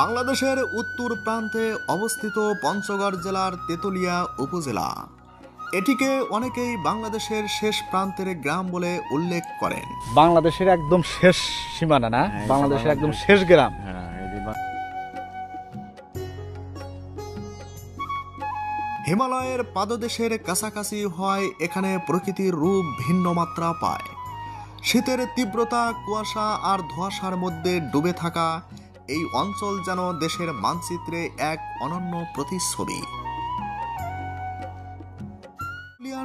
বাংলাদেশের উত্তর প্রান্তে অবস্থিত পঞ্চগড় জেলার তেতুলিয়া উপজেলা। এটিকে অনেকেই বাংলাদেশের শেষ প্রান্তের গ্রাম বলে উল্লেখ করেন। বাংলাদেশের একদম শেষ সীমানা না? হ্যাঁ, বাংলাদেশের একদম শেষ গ্রাম। হ্যাঁ হিমালয়ের পাদদেশের কাছাকাছি হয় এখানে প্রকৃতির রূপ ভিন্ন মাত্রা পায়। শীতের তীব্রতা কুয়াশা আর ধোঁয়াশার মধ্যে ডুবে থাকা এই অঞ্চল যেন দেশের মানচিত্রে এক অনন্য প্রতিচ্ছবি।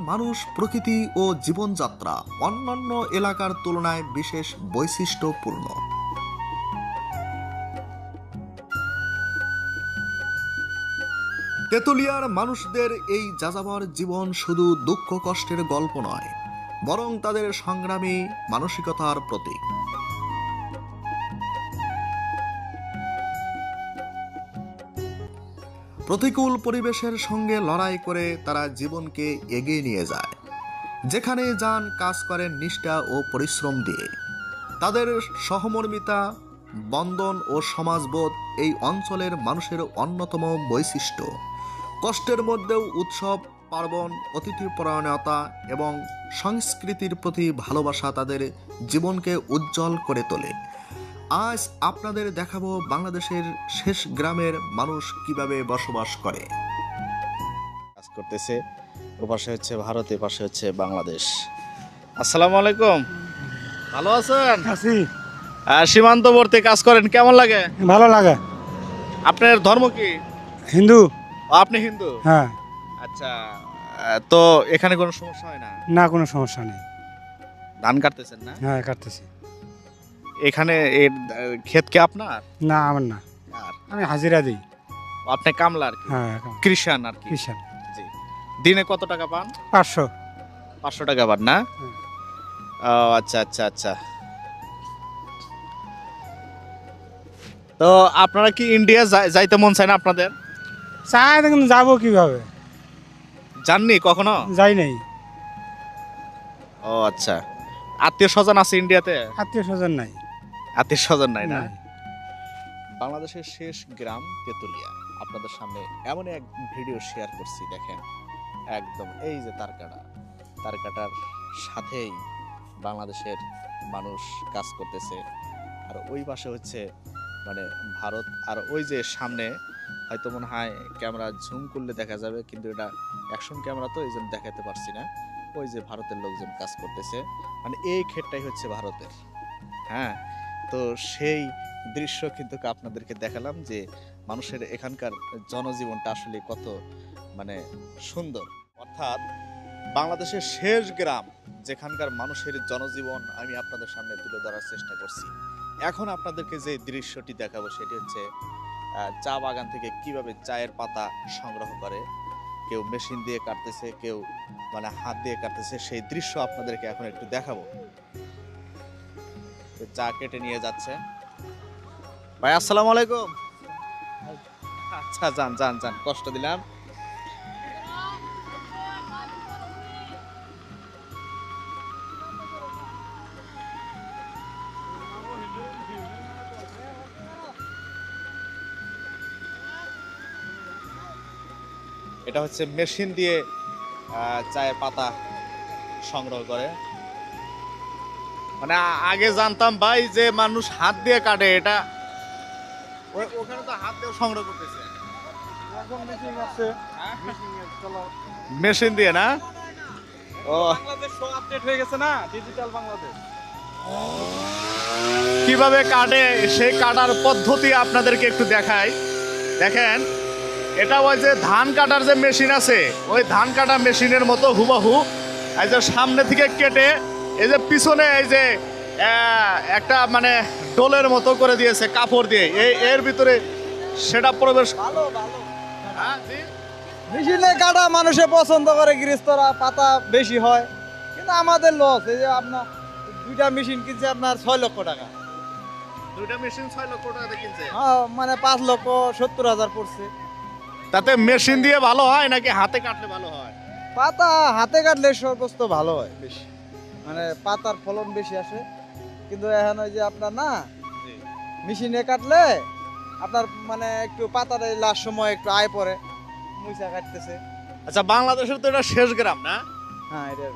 মানুষ, প্রকৃতি ও জীবনযাত্রা অন্যান্য এলাকার তুলনায় বিশেষ বৈশিষ্ট্যপূর্ণ। তেতুলিয়ার মানুষদের এই যাযাবর জীবন শুধু দুঃখ কষ্টের গল্প নয়, বরং তাদের সংগ্রামী মানসিকতার প্রতীক। প্রতিকূল পরিবেশের সঙ্গে লড়াই করে তারা জীবনকে এগিয়ে নিয়ে যায়। যেখানে যান, কাজ করেন, নিষ্ঠা ও পরিশ্রম দিয়ে। তাদের সহমর্মিতা, বন্ধন ও সমাজবোধ এই অঞ্চলের মানুষের অন্যতম বৈশিষ্ট্য। কষ্টের মধ্যেও উৎসব, পার্বণ, অতিথিপরায়ণতা এবং সংস্কৃতির প্রতি ভালোবাসা তাদের জীবনকে উজ্জ্বল করে তোলে। আজ আপনাদের দেখাবো বাংলাদেশের শেষ গ্রামের মানুষ কীভাবে বসবাস করে। কাজ করতেছে ওপাশে হচ্ছে ভারত এপাশে হচ্ছে বাংলাদেশ। আসসালামু আলাইকুম। ভালো আছেন? আছি। সীমান্তবর্তী কাজ করেন কেমন লাগে? ভালো লাগে। আপনার ধর্ম কি? হিন্দু। ও, আপনি হিন্দু? হ্যাঁ। আচ্ছা তো এখানে কোনো সমস্যা হয় না? না কোনো সমস্যা নেই। ধান কাটতেছেন না? হ্যাঁ কাটতেছি। এখানে এর ক্ষেত কি আপনার? না আমার না। আর? আমি হাজিরা দিই। আপনি কামলা আর হ্যাঁ কৃষান আর কি? কিষান জি। দিনে কত টাকা পান? পাঁচশো। পাঁচশো টাকা পান না? ও আচ্ছা আচ্ছা আচ্ছা। তো আপনারা কি ইন্ডিয়া যাইতে মন চায় না আপনাদের? চাই দেখুন যাব কীভাবে? জাননি কখনো? যাই নাই। ও আচ্ছা। আত্মীয় স্বজন আছে ইন্ডিয়াতে আত্মীয় স্বজন নাই। আত্মীয় স্বজন নাই না। বাংলাদেশের শেষ গ্রাম তেতুলিয়া। আপনাদের সামনে এমন এক ভিডিও শেয়ার করছি দেখেন। একদম এই যে তারকাটা তারকাটার সাথেই বাংলাদেশের মানুষ কাজ করতেছে। আর ওই পাশে হচ্ছে মানে ভারত আর ওই যে সামনে হয়তো মনে হয় ক্যামেরা ঝুম করলে দেখা যাবে কিন্তু এটা অ্যাকশন ক্যামেরা তো এই জন্য দেখাতে পারছি না। ওই যে ভারতের লোকজন কাজ করতেছে। মানে এই ক্ষেতটাই হচ্ছে ভারতের। হ্যাঁ? তো সেই দৃশ্য কিন্তু আপনাদেরকে দেখালাম যে মানুষের এখানকার জনজীবনটা আসলে কত মানে সুন্দর। অর্থাৎ বাংলাদেশের শেষ গ্রাম যেখানকার মানুষের জনজীবন আমি আপনাদের সামনে তুলে ধরার চেষ্টা করছি। এখন আপনাদেরকে যে দৃশ্যটি দেখাবো সেটি হচ্ছে চা বাগান থেকে কীভাবে চায়ের পাতা সংগ্রহ করে। কেউ মেশিন দিয়ে কাটতেছে, কেউ মানে হাত দিয়ে কাটতেছে, সেই দৃশ্য আপনাদেরকে এখন একটু দেখাবো। চা কেটে নিয়ে যাচ্ছে। ভাই, আসসালামু আলাইকুম। আচ্ছা যান যান যান, কষ্ট দিলাম। এটা হচ্ছে মেশিন দিয়ে চায়ের পাতা সংগ্রহ করে। মানে আগে জানতাম ভাই যে মানুষ হাত দিয়ে কাটে এটা ওখানে তো হাত দিয়ে সংগ্রহ করতেছে। মেশিন দিয়ে না? ও। বাংলাদেশ আপডেট হয়ে গেছে না? ডিজিটাল বাংলাদেশ। কীভাবে কাটে সেই কাটার পদ্ধতি আপনাদেরকে একটু দেখাই। দেখেন এটা ওই যে ধান কাটার যে মেশিন আছে ওই ধান কাটা মেশিনের মতো হুবাহু এই যে সামনে থেকে কেটে এই যে পিছনে এই যে একটা মানে ডোলের মতো করে দিয়েছে কাপড় দিয়ে। এই এর ভিতরে সেটা প্রবেশ হ্যাঁ, জি? মেশিনে কাটা মানুষে পছন্দ করে গৃহস্থরা পাতা বেশি হয়। কিন্তু আমাদের লস এই যে আপনার দুইটা মেশিন কিনছে আপনার ছয় লক্ষ টাকা। দুইটা মেশিন ছয় লক্ষ টাকা কিনছে? হ্যাঁ, মানে পাঁচ লক্ষ সত্তর হাজার পড়ছে। তাতে মেশিন দিয়ে ভালো হয় নাকি হাতে কাটলে ভালো হয়? পাতা হাতে কাটলে সর্বোচ্চ ভালো হয় বেশি। মানে পাতার ফলন বেশি আসে। কিন্তু এখন ওই যে আপনার না মেশিনে কাটলে আপনার মানে একটু পাতাটা লাস্ট সময় একটু আয় পরে মুইসা কাটতেছে। আচ্ছা বাংলাদেশের তো এটা শেষ গ্রাম না? হ্যাঁ এটা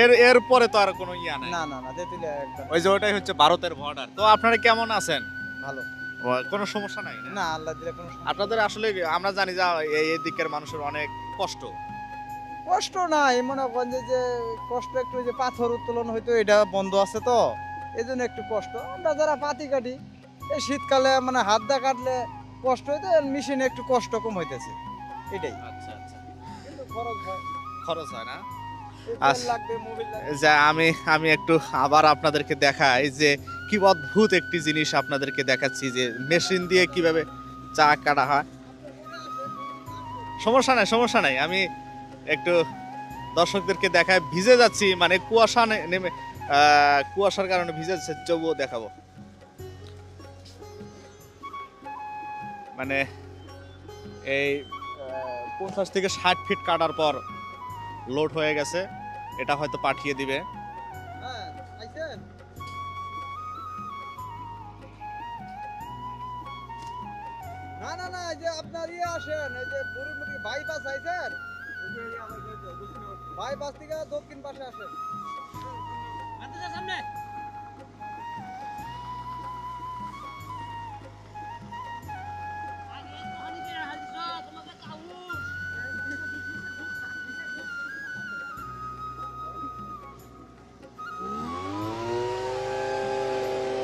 এর এর পরে তো আর কোনো ইয়া নাই। না না না তেতুলিয়া একদম। ওই যে ওটাই হচ্ছে ভারতের বর্ডার তো আপনারা কেমন আছেন? ভালো। কোনো সমস্যা নাই না? আল্লাহ দিলে কোনো আপনাদের আসলে আমরা জানি যে এই দিকের মানুষের অনেক কষ্ট। কষ্ট নাই মনে করেন যে- যে কষ্ট একটু যে পাথর উত্তোলন হয়তো এটা বন্ধ আছে তো এই জন্য একটু কষ্ট। আমরা যারা পাতি কাটি এই শীতকালে মানে হাত দা কাটলে কষ্ট হইতে মেশিনে একটু কষ্ট কম হইতেছে এটাই। আচ্ছা আচ্ছা। কিন্তু খরচ হয়। খরচ হয় না? আচ্ছা। যে আমি আমি একটু আবার আপনাদেরকে দেখাই যে কি অদ্ভুত একটি জিনিস আপনাদেরকে দেখাচ্ছি যে মেশিন দিয়ে কীভাবে চা কাটা হয়। সমস্যা নাই সমস্যা নাই। আমি একটু দর্শকদেরকে দেখায়, ভিজে যাচ্ছি মানে কুয়াশা নেমে কুয়াশার কারণে ভিজে যাচ্ছে, তবুও দেখাবো। মানে এই পঞ্চাশ থেকে ষাট ফিট কাটার পর লোড হয়ে গেছে, এটা হয়তো পাঠিয়ে দিবে। না না না, এই যে আপনার ইয়ে আসেন, এই যে বুড়ি মুড়ি বাইপাস আইছেন বাইপাস থেকে দক্ষিণ পাশে আসেন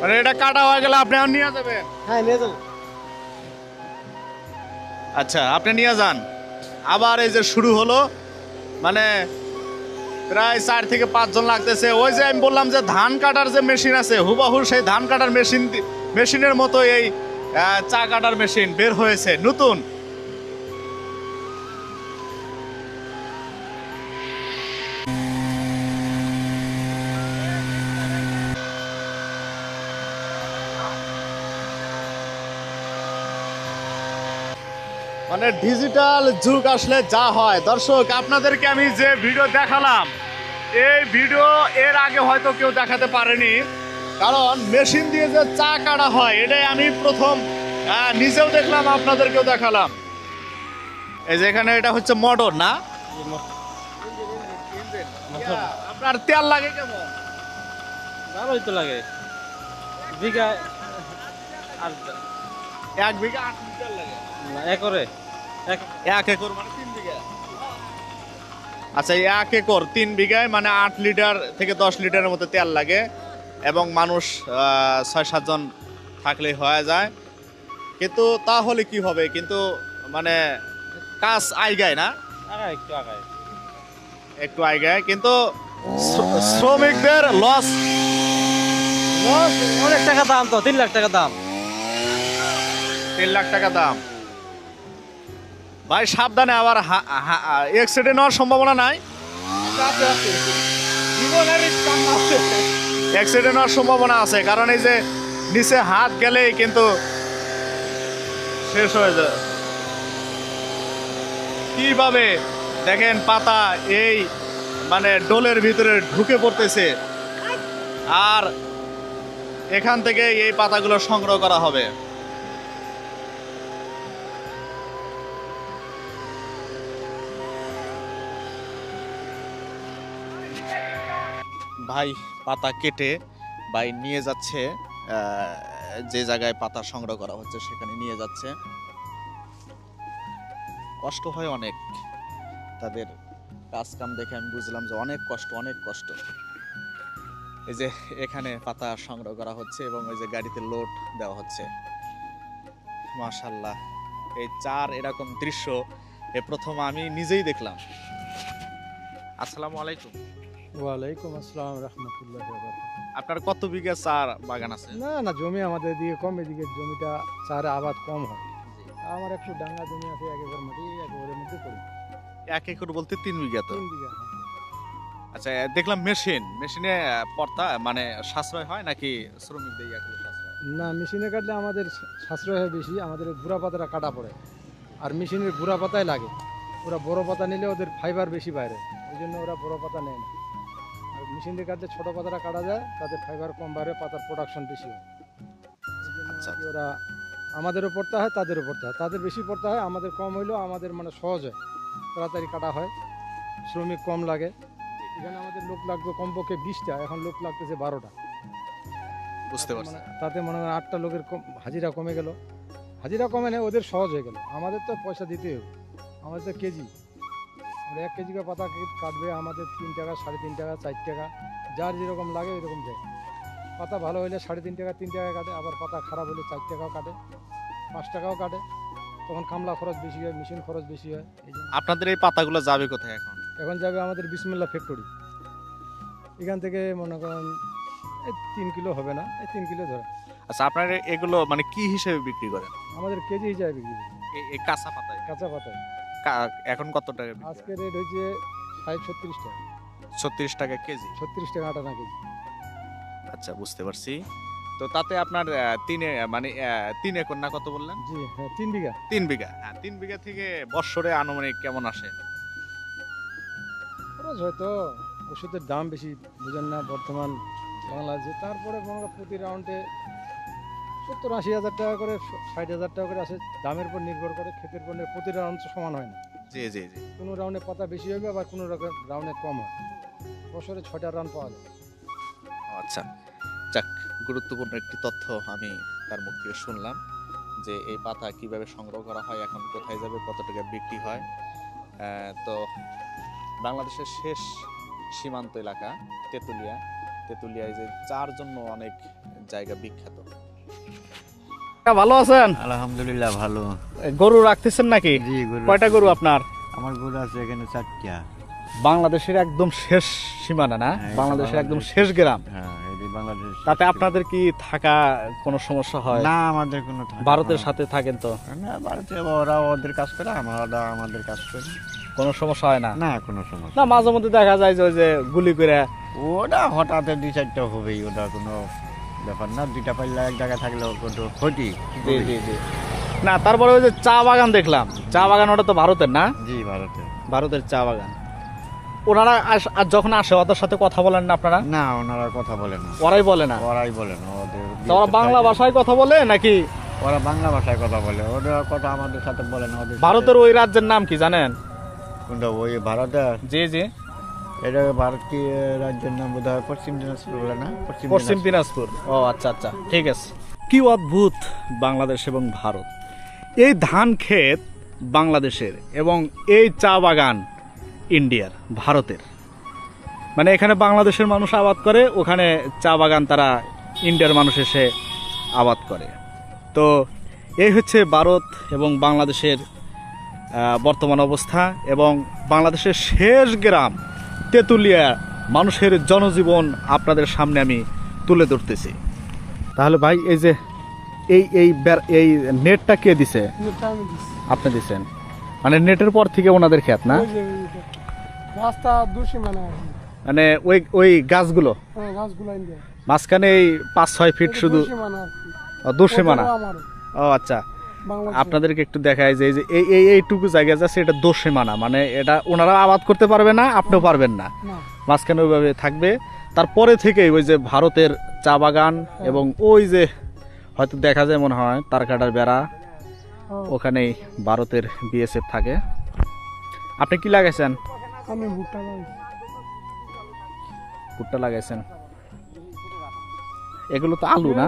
মানে এটা কাটা হয়ে গেলে আপনি আর নিয়ে যাবেন। হ্যাঁ নিয়ে যাব। আচ্ছা আপনি নিয়ে যান। আবার এই যে শুরু হলো মানে প্রায় চার থেকে পাঁচজন লাগতেছে। ওই যে আমি বললাম যে ধান কাটার যে মেশিন আছে, হুবাহু সেই ধান কাটার মেশিন মেশিনের মতো এই চা কাটার মেশিন বের হয়েছে, নতুন। মানে ডিজিটাল যুগ আসলে যা হয়। দর্শক আপনাদেরকে আমি যে ভিডিও দেখালাম এই ভিডিও এর আগে হয়তো কেউ দেখাতে পারেনি। কারণ মেশিন দিয়ে যে চা কাটা হয় এটাই আমি প্রথম নিজেও দেখলাম আপনাদেরকেও দেখালাম। এই যে এখানে এটা হচ্ছে মোটর না? আপনার তেল লাগে কেমন? ভালোই তো লাগে। বিঘা আর এক বিঘা আট লিটার লাগে। একরে এক এক একর মানে তিন বিঘা আচ্ছা এক একর তিন বিঘায় মানে আট লিটার থেকে দশ লিটারের মতো তেল লাগে এবং মানুষ ছয় সাতজন থাকলে হয়ে যায়। কিন্তু তাহলে কি হবে? কিন্তু মানে কাজ আইগায় না? একটু আগায়। একটু আইগায়। কিন্তু শ্র- শ্রমিকদের লস অনেক টাকা দাম তো তিন লাখ টাকা দাম। তিন লাখ টাকা দাম। ভাই, সাবধানে আবার অ্যাক্সিডেন্ট হওয়ার সম্ভাবনা নাই। অ্যাক্সিডেন্ট হওয়ার সম্ভাবনা আছে, কারণ এই যে নিচে হাত গেলেই কিন্তু শেষ হয়ে যায়। কীভাবে দেখেন পাতা এই মানে ডোলের ভিতরে ঢুকে পড়তেছে। আর এখান থেকে এই পাতাগুলো সংগ্রহ করা হবে। ভাই পাতা কেটে ভাই নিয়ে যাচ্ছে যে জায়গায় পাতা সংগ্রহ করা হচ্ছে সেখানে নিয়ে যাচ্ছে। কষ্ট হয় অনেক। তাদের কাজ কাম দেখে আমি বুঝলাম যে অনেক কষ্ট অনেক কষ্ট। এই যে এখানে পাতা সংগ্রহ করা হচ্ছে এবং ওই যে গাড়িতে লোড দেওয়া হচ্ছে। মাশাল্লাহ এই চার এরকম দৃশ্য এ প্রথম আমি নিজেই দেখলাম। আসসালামু আলাইকুম। ওয়ালাইকুম আসসালাম রহমতুল্লাহ আপনার কত বিঘা চার বাগান আছে? না না জমি আমাদের এদিকে কম এদিকে জমিটা চারে আবাদ কম হয়। আমার একটু ডাঙ্গা জমি আছে এক একর মাটি এক একরের মধ্যে করি। এক একর বলতে তিন বিঘা তো? তিন বিঘা হ্যাঁ। আচ্ছা দেখলাম মেশিন। মেশিনে পর্তা মানে সাশ্রয় হয় নাকি শ্রমিকদের ইয়াগুলো না মেশিনে কাটলে আমাদের সাশ্রয় হয় বেশি আমাদের গুড়া পাতাটা কাটা পড়ে। আর মেশিনের গুড়া পাতায় লাগে। ওরা বড় পাতা নিলে ওদের ফাইবার বেশি বাইরে ওই জন্য ওরা বড় পাতা নেয় না। মেশিন দিয়ে কাটলে ছোট পাতাটা কাটা যায় তাতে ফাইবার কম বাড়ে পাতার প্রোডাকশন বেশি হয়। আচ্ছা। কি ওরা আমাদেরও পড়তে হয় তাদেরও পড়তে হয়। তাদের বেশি পড়তে হয় আমাদের কম হইলেও আমাদের মানে সহজ হয়। তাড়াতাড়ি কাটা হয় শ্রমিক কম লাগে। এখানে আমাদের লোক লাগবে কমপক্ষে বিশটা এখন লোক লাগতেছে বারোটা। বুঝতে পারছি। তাতে মনে হয় আটটা লোকের কম হাজিরা কমে গেল। হাজিরা কমে নেই ওদের সহজ হয়ে গেল। আমাদের তো পয়সা দিতে হবে। আমাদের তো কেজি। এক কেজি করে পাতা কাটবে আমাদের তিন টাকা সাড়ে তিন টাকা চার টাকা। যার যেরকম লাগে এরকম দেয়। পাতা ভালো হলে সাড়ে তিন টাকা তিন টাকা কাটে। আবার পাতা খারাপ হলে চার টাকাও কাটে পাঁচ টাকাও কাটে। তখন কামলা খরচ বেশি হয় মেশিন খরচ বেশি হয় আপনাদের এই পাতাগুলো যাবে কোথায় এখন? এখন যাবে আমাদের বিসমিল্লা ফ্যাক্টরি। এখান থেকে মনে করেন এই তিন কিলো হবে না এই তিন কিলো ধরে। আচ্ছা আপনারা এগুলো মানে কি হিসেবে বিক্রি করেন? আমাদের কেজি হিসাবে বিক্রি করি। এই- কাঁচা পাতায়? কাঁচা পাতায়। এখন কত টাকা আজকে রেট হয়েছে ষাট ছত্রিশ টাকা। ছত্রিশ টাকা কেজি? ছত্রিশ টাকা আটা না কেজি। আচ্ছা বুঝতে পারছি। তো তাতে আপনার তিনে মানে তিন একর না কত বললেন? জি হ্যাঁ তিন বিঘা। তিন বিঘা। হ্যাঁ তিন বিঘা থেকে বৎসরে আনুমানিক কেমন আসে? খরচ হয়তো ওষুধের দাম বেশি বুঝেন না বর্তমান বাংলাদেশে। তারপরে মনে প্রতি রাউন্ডে সত্তর আশি হাজার টাকা করে ষাট হাজার টাকা করে আসে। দামের উপর নির্ভর করে ক্ষেতের পণ্য প্রতি রাউন্ড তো সমান হয় না। জি জি জি। কোনো রাউন্ডে পাতা বেশি হবে আবার কোনো রাউন্ডে কম হয়। বছরে ছয়টা রান পাওয়া যায়। আচ্ছা যাক গুরুত্বপূর্ণ একটি তথ্য আমি তার মুখ থেকে শুনলাম যে এই পাতা কীভাবে সংগ্রহ করা হয় এখন কোথায় যাবে কত টাকা বিক্রি হয়। তো বাংলাদেশের শেষ সীমান্ত এলাকা তেঁতুলিয়া। তেঁতুলিয়ায় যে চার জন্য অনেক জায়গা বিখ্যাত। ভালো আছেন? আলহামদুলিল্লাহ ভালো। গরু রাখতেছেন নাকি? কয়টা গরু আপনার? আমার গরু আছে এখানে চারটা। বাংলাদেশের একদম শেষ সীমানা না? হ্যাঁ, বাংলাদেশের একদম শেষ গ্রাম। হ্যাঁ তাতে আপনাদের কি থাকা কোনো সমস্যা হয়? না আমাদের কোনো ভারতের সাথে থাকেন তো? না। না ভারতে ওরা ওদের কাজ করে আমরা আমাদের কাজ করি। কোনো সমস্যা হয় না? না কোনো সমস্যা না মাঝে মধ্যে দেখা যায় যে ওই যে গুলি করে ওটা হঠাৎ দুই চারটা হবেই ওটা কোনো ব্যাপার না দুইটা পাল্লা এক জায়গায় থাকলে কোনো ক্ষতি জি জি জি। না তারপরে ওই যে চা বাগান দেখলাম চা বাগান ওটা তো ভারতের না? জি ভারতে। ভারতের চা বাগান। ওনারা আর যখন আসে ওদের সাথে কথা বলেন না আপনারা? না ওনারা কথা বলে না। ওরাই বলে না? ওরাই বলে না ওদের ওরা বাংলা ভাষায় কথা বলে নাকি? ওরা বাংলা ভাষায় কথা বলে ওরা কথা আমাদের সাথে বলে না ওদের ভারতের ওই রাজ্যের নাম কি জানেন? কোনটা ওই ভারতে জি জি। এটা ভারত কি রাজ্যের নাম বোধ হয় পশ্চিম দিনাজপুর বলে না? পশ্চিম দিনাজপুর। ও আচ্ছা আচ্ছা ঠিক আছে। কি অদ্ভুত বাংলাদেশ এবং ভারত। এই ধান ক্ষেত বাংলাদেশের এবং এই চা বাগান ইন্ডিয়ার ভারতের। মানে এখানে বাংলাদেশের মানুষ আবাদ করে ওখানে চা বাগান তারা ইন্ডিয়ার মানুষ এসে আবাদ করে। তো এই হচ্ছে ভারত এবং বাংলাদেশের বর্তমান অবস্থা এবং বাংলাদেশের শেষ গ্রাম তেঁতুলিয়া মানুষের জনজীবন আপনাদের সামনে আমি তুলে ধরতেছি। তাহলে ভাই এই যে এই এই এই নেটটা কে দিছে? আপনি দিছেন। মানে নেটের পর থেকে ওনাদের খেত না? মানে মানে ওই ওই গাছগুলো? হ্যাঁ মাঝখানে এই পাঁচ ছয় ফিট শুধু মানে দোষে মানা। ও আচ্ছা। আপনাদেরকে একটু দেখায় যে এই যে এই এই এইটুকু জায়গা যাচ্ছে এটা দোষে মানা। মানে এটা ওনারা আবাদ করতে পারবে না আপনিও পারবেন না। মাঝখানে ওইভাবে থাকবে। তারপরে থেকেই ওই যে ভারতের চা বাগান এবং ওই যে হয়তো দেখা যায় মনে হয় তারকাটার বেড়া। ওখানেই ভারতের বিএসএফ থাকে। আপনি কি লাগাইছেন? আমি ভুট্টা ভুট্টা লাগাইছেন। এগুলো তো আলু না?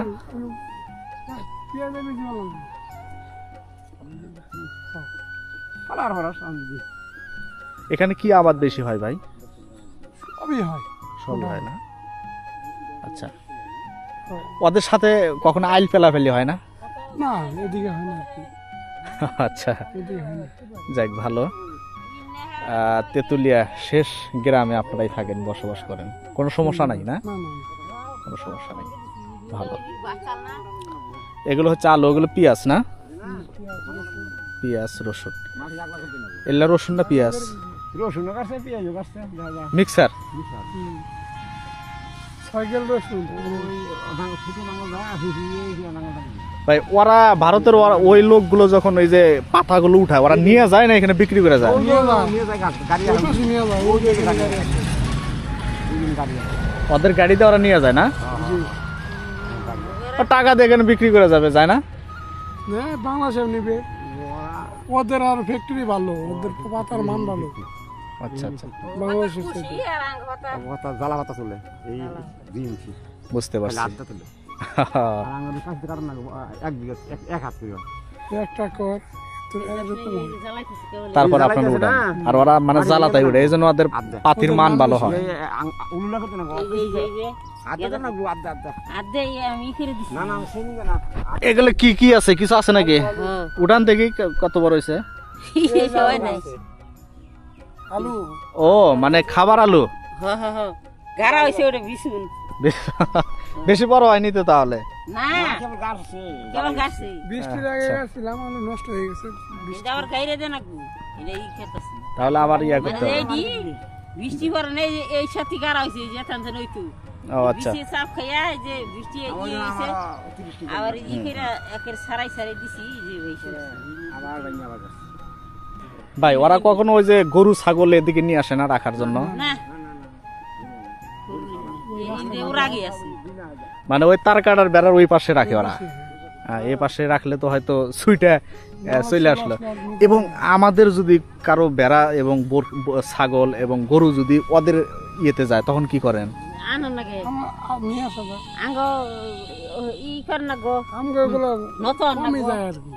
এখানে কি আবাদ বেশি হয় ভাই? সবই হয়। সবই হয় না? আচ্ছা। ওদের সাথে কখনো আইল ফেলাফেলি হয় না? না এদিকে হয় না আচ্ছা। যাক ভালো। তেঁতুলিয়া শেষ গ্রামে আপনারাই থাকেন বসবাস করেন। কোনো সমস্যা নাই না। কোনো সমস্যা নাই। ভালো। এগুলো হচ্ছে আলু ওগুলো পেঁয়াজ না? পেঁয়াজ, রসুন। পেঁয়াজ রসুন না পেঁয়াজ? কাটছে কাটছে মিক্সার? ভাই ওরা ভারতের ওরা- ওই লোকগুলো যখন ওই যে পাতাগুলো উঠায় ওরা নিয়ে যায় না এখানে বিক্রি করে যায়। ওদের গাড়িতে ওরা নিয়ে যায় না? টাকা দিয়ে এখানে বিক্রি করে যাবে যায় না? হ্যাঁ বাংলাদেশে নিবে। ওদের আর ফ্যাক্টরি ভালো ওদের পাতার মান ভালো। আচ্ছা আচ্ছা। বাংলাদেশের জ্বালা পাতা চলে এই দুই ইঞ্চি বুঝতে পারছি। আড্ডা তোলে। কাছ থেকে না এক বিঘা এক- হাত বিঘা একটা কর তোর তারপর আপনার আর ওরা মানে জ্বালাতাই উঠে এই জন্য ওদের পাতির মান ভালো হয়। তো এগুলো কি কি আছে? কিছু আছে নাকি? হ্যাঁ। উঠান থেকে কত বড় হয়েছে আলু। ও মানে খাবার আলু? হ্যাঁ হ্যাঁ গাড়া হয়েছে ওটা বিছুন বেশি বড় হয়নি তো তাহলে? হয়ে খেতেছি। তাহলে আবার ইয়া মানে করতে হবে। বৃষ্টি পরে নেই এই সাথে গাড়া হয়েছে যে টানতে নইতো। ও আচ্ছা। বৃষ্টি চাপ খাইয়া যে বৃষ্টি ইয়ে হয়েছে আবার ই করে একের সারাই সারাই দিছি যে হয়েছে আবার ভাঙি আবার ভাই ওরা কখনো ওই যে গরু ছাগল এদিকে নিয়ে আসে না রাখার জন্য? না। এই ওর আগে আছে। মানে ওই তার কাটার বেড়ার ওই পাশে রাখে ওরা। হ্যাঁ, এই পাশে রাখলে তো হয়তো সুইটা চলে আসলো। এবং আমাদের যদি কারও বেড়া এবং ছাগল এবং গরু যদি ওদের ইয়েতে যায় তখন কি করেন? আনন্দ লাগে। আমার আ- নিয়ে আসা যায় আঙ্গ ই কর না গো। আমাকে এগুলো নতুন না গো। যায় আর কি।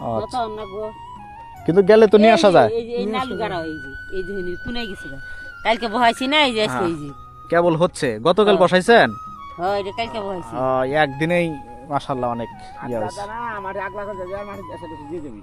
ও, আচ্ছা। না গো। কিন্তু গেলে তো নিয়ে আসা যায়। এই নালু গাড়া এই যে এই যে হইনি তুনে গেছে কালকে বহাইছি না এই যে এই যে। কেবল হচ্ছে। গতকাল বসাইছেন? হ্যাঁ এটা কালকে বহাইছি। একদিনেই মাসাল্লাহ অনেক ইয়ে হয়েছে। না আমার আগলা করে দিয়ে দেবি